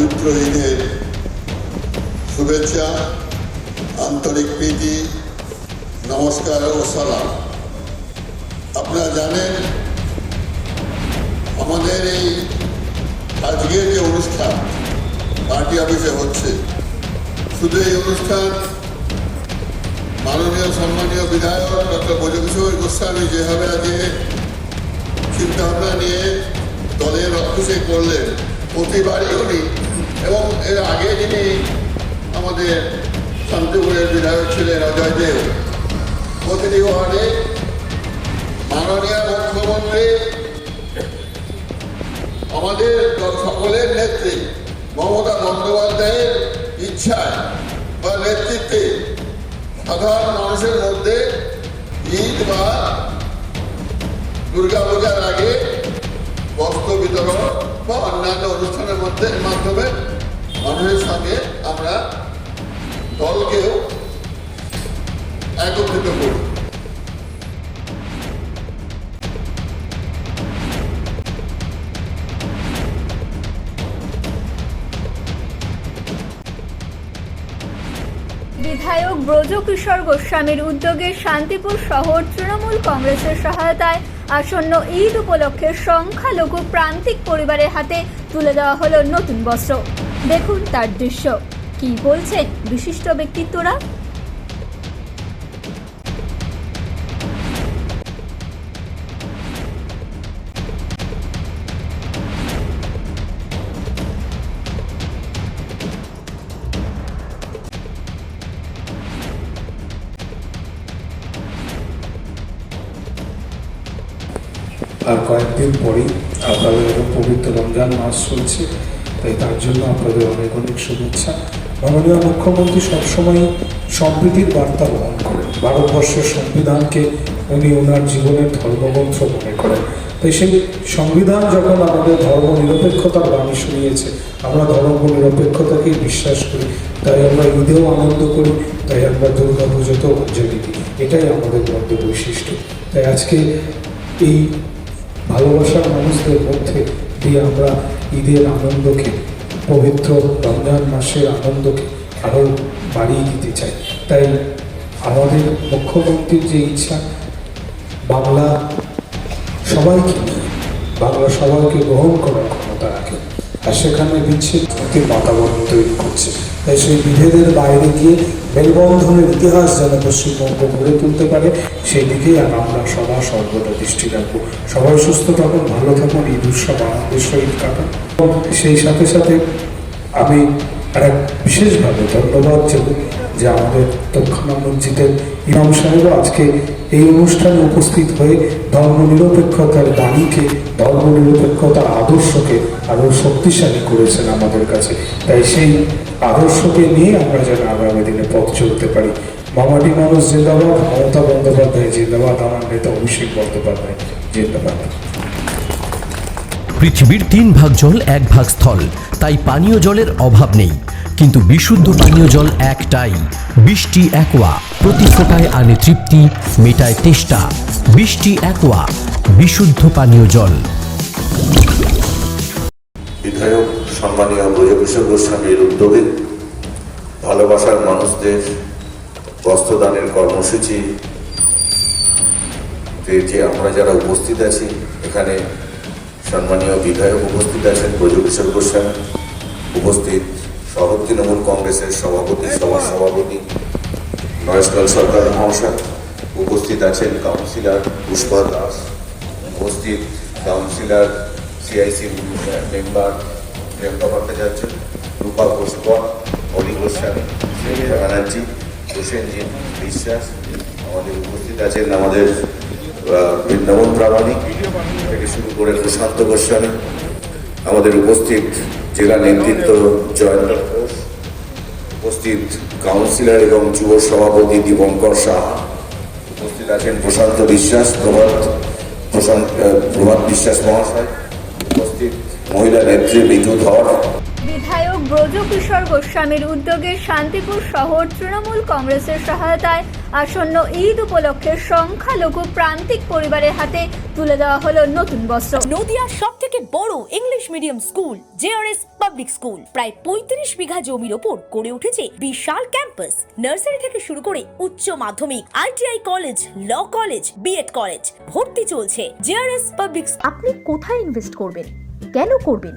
পবিত্র ঈদের শুভেচ্ছা, আন্তরিক প্রীতি, নমস্কার ও সালাম। আপনারা জানেন, আমাদের এই আজকের যে অনুষ্ঠান, পার্টি অফিসে হচ্ছে। শুধু এই অনুষ্ঠান, মাননীয়, সম্মানীয় বিধায়ক ডক্টর ব্রজকিশোর গোস্বামী যেভাবে আজকে চিন্তাভাবনা নিয়ে দলের অফিসে করলেন, প্রতিবারই উনি এবং এর আগে যিনি আমাদের শান্তিপুরের বিধায়ক ছিলেন অজয় দেব প্রতিটি ওয়ার্ডে মাননীয় মুখ্যমন্ত্রী, আমাদের সকলের নেত্রী, মমতা বন্দ্যোপাধ্যায়ের ইচ্ছায় বা নেতৃত্বে সাধারণ মানুষের মধ্যে ঈদ বা দুর্গাপূজার আগে বস্ত্র বিতরণ বা অন্যান্য অনুষ্ঠানের মধ্যে মাধ্যমে মানুষের সঙ্গে আমরা দলকেও একত্রিত করি। বিধায়ক ব্রজকিশোর গোস্বামীর উদ্যোগে শান্তিপুর শহর তৃণমূল কংগ্রেসের সহায়তায় আসন্ন ঈদ উপলক্ষে সংখ্যালঘু প্রান্তিক পরিবারের হাতে তুলে দেওয়া হলো নতুন বস্ত্র। দেখুন তার দৃশ্য। কি বলছেন বিশিষ্ট ব্যক্তিত্বরা? আর কয়েকদিন পরেই আপনাদের পবিত্র রমজান মাস চলছে। তাই তার জন্য আপনাদের অনেক অনেক শুভেচ্ছা। মাননীয় মুখ্যমন্ত্রী সবসময় সম্প্রীতির বার্তা বহন করেন। ভারতবর্ষের সংবিধানকে উনি ওনার জীবনের ধর্মগ্রন্থ মনে করেন। তাই সেই সংবিধান যখন আমাদের ধর্ম নিরপেক্ষতার বাণী শুনিয়েছে, আমরা ধর্ম নিরপেক্ষতাকেই বিশ্বাস করি। তাই আমরা ঈদেও আনন্দ করি, তাই আমরা দুর্গা পুজোতেও অঞ্জলি দিই। এটাই আমাদের মধ্যে বৈশিষ্ট্য। তাই আজকে এই ভালোবাসার মানুষদের মধ্যে দিয়ে আমরা ঈদের আনন্দকে, পবিত্র রমজান মাসের আনন্দকে আরও বাড়িয়ে দিতে চাই তাই আমাদের মুখ্যমন্ত্রীর যে ইচ্ছা, বাংলা সবাইকে নিয়ে, বাংলা সবাইকে গ্রহণ করার ক্ষমতা রাখে। আর সেখানে বিচ্ছেদ বাতাবরণ তৈরি করছে। তাই সেই বিভেদের বাইরে গিয়ে মেলবন্ধনের ইতিহাস যেন পশ্চিমবঙ্গ গড়ে তুলতে পারে, সেই দিকেই আর আমরা সদা সর্বদা দৃষ্টি রাখব। সবাই সুস্থ থাকুন, ভালো থাকুন, ঈদ উৎসব আনন্দের সহিত সেই সাথে সাথে আমি আর বিশেষভাবে ধন্যবাদ দেবো যে আমাদের দক্ষিণা মসজিদের ইমাম সাহেব আজকে এই অনুষ্ঠানে উপস্থিত হয়ে ধর্মনিরপেক্ষতার বাণীকে, ধর্মনিরপেক্ষতার আদর্শকে আরও শক্তিশালী করেছেন আমাদের কাছে। তাই সেই আদর্শকে নিয়ে আমরা যেন আগামী দিনে পথ চলতে পারি। মামাটি মানুষ জিন্দাবাদ, মমতা বন্দ্যোপাধ্যায় জিন্দাবাদ, আমার নেতা অভিষেক বন্দ্যোপাধ্যায় জিন্দাবাদ। পৃথিবীর তিন ভাগ জল, এক ভাগ স্থল। তাই পানীয় জলের অভাব নেই। কিন্তু বিশুদ্ধ পানীয় জল একটাই। বৃষ্টি একোয়া। প্রতি ফোটায় আনে তৃপ্তি, মেটায় তেষ্টা। বৃষ্টি একোয়া। বিশুদ্ধ পানীয় জল। বিধায়ক, সম্মানীয় ব্রজকিশোর গোস্বামীর উদ্যোগে ভালোবাসার মানুষদের বস্ত্রদানের কর্মসূচি। যে আমরা যারা উপস্থিত আছি, এখানে সম্মানীয় বিধায়ক উপস্থিত আছেন ব্রজকিশোর গোস্বামী, উপস্থিত শহর তৃণমূল কংগ্রেসের সভাপতি সভা সভাপতি নরেশলাল সরকার মহাশয়, উপস্থিত আছেন কাউন্সিলর পুষ্পা দাস, উপস্থিত councillor CIC member Priyanka Bhattacharya, Rupa Ghoshkar Oli Goswami শ্রেণীরা Banerjee হোসেনজি বিশ্বাস, আমাদের উপস্থিত আছেন আমাদের বৃন্দাবন প্রামাণিক থেকে শুরু করে প্রশান্ত গোস্বামী। আমাদের উপস্থিত জেলা নেতৃত্ব জয়ন্ত ঘোষ উপস্থিত কাউন্সিলর এবং যুব সভাপতি দীপঙ্কর সাহা। উপস্থিত আছেন প্রশান্ত বিশ্বাস, প্রভাত, প্রশান্ত প্রভাত বিশ্বাস মহাশয়। উপস্থিত মহিলা নেত্রী মিঠু ধর। বিধায়ক ব্রজকিশোর গোস্বামীর উদ্যোগে শান্তিপুর শহর তৃণমূল কংগ্রেসের সহায়তায় আসন্ন ঈদ উপলক্ষে সংখ্যালঘু প্রান্তিক পরিবারের হাতে তুলে দেওয়া হলো নতুন বস্ত্র। নদিয়ার সব থেকে বড় English medium school JRS public school প্রায় পঁয়ত্রিশ বিঘা জমির ওপর গড়ে উঠেছে বিশাল ক্যাম্পাস নার্সারি থেকে শুরু করে উচ্চ মাধ্যমিক ITI college law college B Ed college ভর্তি চলছে জেআরএস পাবলিক আপনি কোথায় ইনভেস্ট করবেন? কেন করবেন?